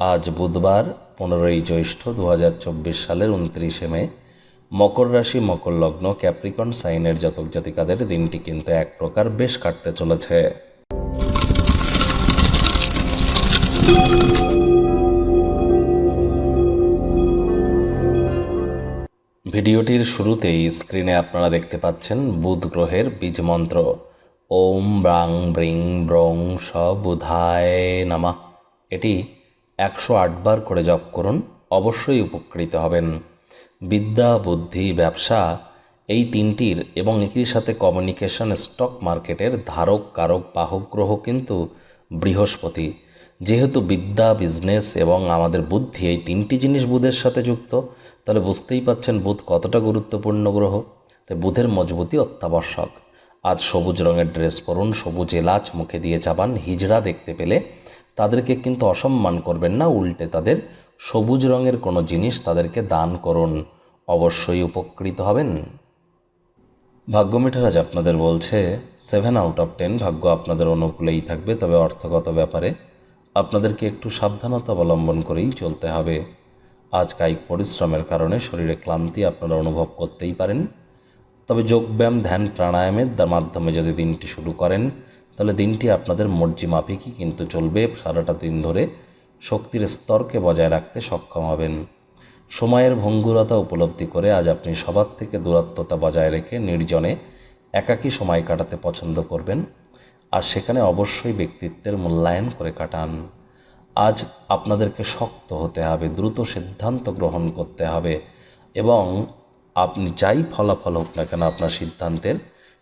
আজ বুধবার, পনেরোই জ্যৈষ্ঠ দু হাজার চব্বিশ সালের উনত্রিশে মে। মকর রাশি, মকর লগ্ন, ক্যাপ্রিকন সাইনের জাতক জাতিকাদের দিনটি কিন্তু এক প্রকার বেশ কাটতে চলেছে। ভিডিওটির শুরুতেই স্ক্রিনে আপনারা দেখতে পাচ্ছেন বুধ গ্রহের বীজ মন্ত্র। ওম ব্রাং ব্রিং ব্রং স বুধায় নামা। এটি একশো আটবার করে জপ করুন, অবশ্যই উপকৃত হবেন। বিদ্যা, বুদ্ধি, ব্যবসা এই তিনটির এবং একই সাথে কমিউনিকেশন স্টক মার্কেটের ধারক, কারক, বাহক, গ্রহ কিন্তু বৃহস্পতি। যেহেতু বিদ্যা বিজনেস এবং আমাদের বুদ্ধি এই তিনটি জিনিস বুধের সাথে যুক্ত, তাহলে বুঝতেই পাচ্ছেন বুধ কতটা গুরুত্বপূর্ণ গ্রহ। তাই বুধের মজবুতি অত্যাবশ্যক। আজ সবুজ রঙের ড্রেস পরুন, সবুজ এলাচ মুখে দিয়ে চাবান হিজড়া দেখতে পেলে তাদেরকে কিন্তু অসম্মান করবেন না, উল্টে তাদের সবুজ রঙের কোনো জিনিস তাদেরকে দান করুন, অবশ্যই উপকৃত হবেন। ভাগ্য মিঠারাজ আপনাদের বলছে সেভেন আউট অফ টেন ভাগ্য আপনাদের অনুকূলেই থাকবে, তবে অর্থগত ব্যাপারে আপনাদেরকে একটু সাবধানতা অবলম্বন করেই চলতে হবে। আজ কায়িক পরিশ্রমের কারণে শরীরে ক্লান্তি আপনারা অনুভব করতেই পারেন। তবে যোগব্যায়াম, ধ্যান, প্রাণায়ামের মাধ্যমে যদি দিনটি শুরু করেন তাহলে দিনটি আপনাদের মর্জি মাফিকই কিন্তু চলবে। সারাটা দিন ধরে শক্তির স্তরকে বজায় রাখতে সক্ষম হবেন। সময়ের ভঙ্গুরতা উপলব্ধি করে আজ আপনি সবার থেকে দূরত্বতা বজায় রেখে নির্জনে একাকী সময় কাটাতে পছন্দ করবেন। আর সেখানে অবশ্যই ব্যক্তিত্বের মূল্যায়ন করে কাটান। আজ আপনাদেরকে শক্ত হতে হবে, দ্রুত সিদ্ধান্ত গ্রহণ করতে হবে এবং আপনি যাই ফলাফল হোক না কেন আপনার সিদ্ধান্তের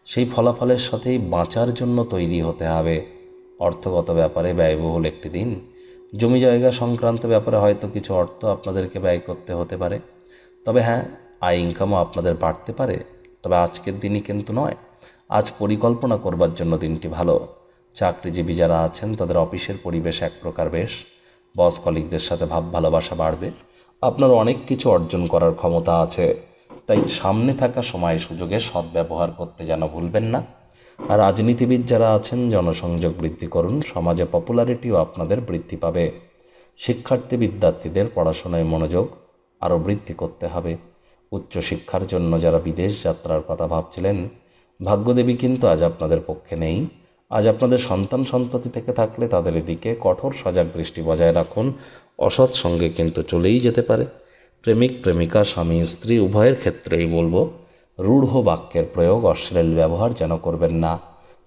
সেই ফলাফলের সাথেই বাঁচার জন্য তৈরি হতে হবে। অর্থগত ব্যাপারে ব্যয়বহুল একটি দিন। জমি জায়গা সংক্রান্ত ব্যাপারে হয়তো কিছু অর্থ আপনাদেরকে ব্যয় করতে হতে পারে। তবে হ্যাঁ আয় ইনকামও আপনাদের বাড়তে পারে। তবে আজকের দিনই কিন্তু নয়। আজ পরিকল্পনা করবার জন্য দিনটি ভালো। চাকরিজীবী যারা আছেন, তাদের অফিসের পরিবেশ এক প্রকার বেশ। বস কলিকদের সাথে ভাব ভালোবাসা বাড়বে। আপনার অনেক কিছু অর্জন করার ক্ষমতা আছে। তাই সামনে থাকা সময় সুযোগে সদ্ব্যবহার করতে যেন ভুলবেন না। আর রাজনীতিবিদ যারা আছেন, জনসংযোগ বৃদ্ধি করুন, সমাজে পপুলারিটিও আপনাদের বৃদ্ধি পাবে। শিক্ষার্থী বিদ্যার্থীদের পড়াশোনায় মনোযোগ আরও বৃদ্ধি করতে হবে। উচ্চশিক্ষার জন্য যারা বিদেশ যাত্রার কথা ভাবছিলেন, ভাগ্যদেবী কিন্তু আজ আপনাদের পক্ষে নেই। আজ আপনাদের সন্তান সন্ততি থেকে থাকলে তাদের এদিকে কঠোর সজাগ দৃষ্টি বজায় রাখুন। অসৎ সঙ্গে কিন্তু চলেই যেতে পারে। প্রেমিক, প্রেমিকা, স্বামী, স্ত্রী, উভয়ের ক্ষেত্রেই বলব, রূঢ় বাক্যের প্রয়োগ অশ্লীল ব্যবহার যেন করবেন না।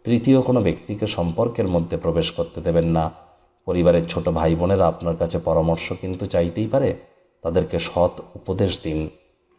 তৃতীয়, কোনো ব্যক্তিকে সম্পর্কের মধ্যে প্রবেশ করতে দেবেন না। পরিবারের ছোট ভাই বোনেরা আপনার কাছে পরামর্শ কিন্তু চাইতেই পারে, তাদেরকে সৎ উপদেশ দিন।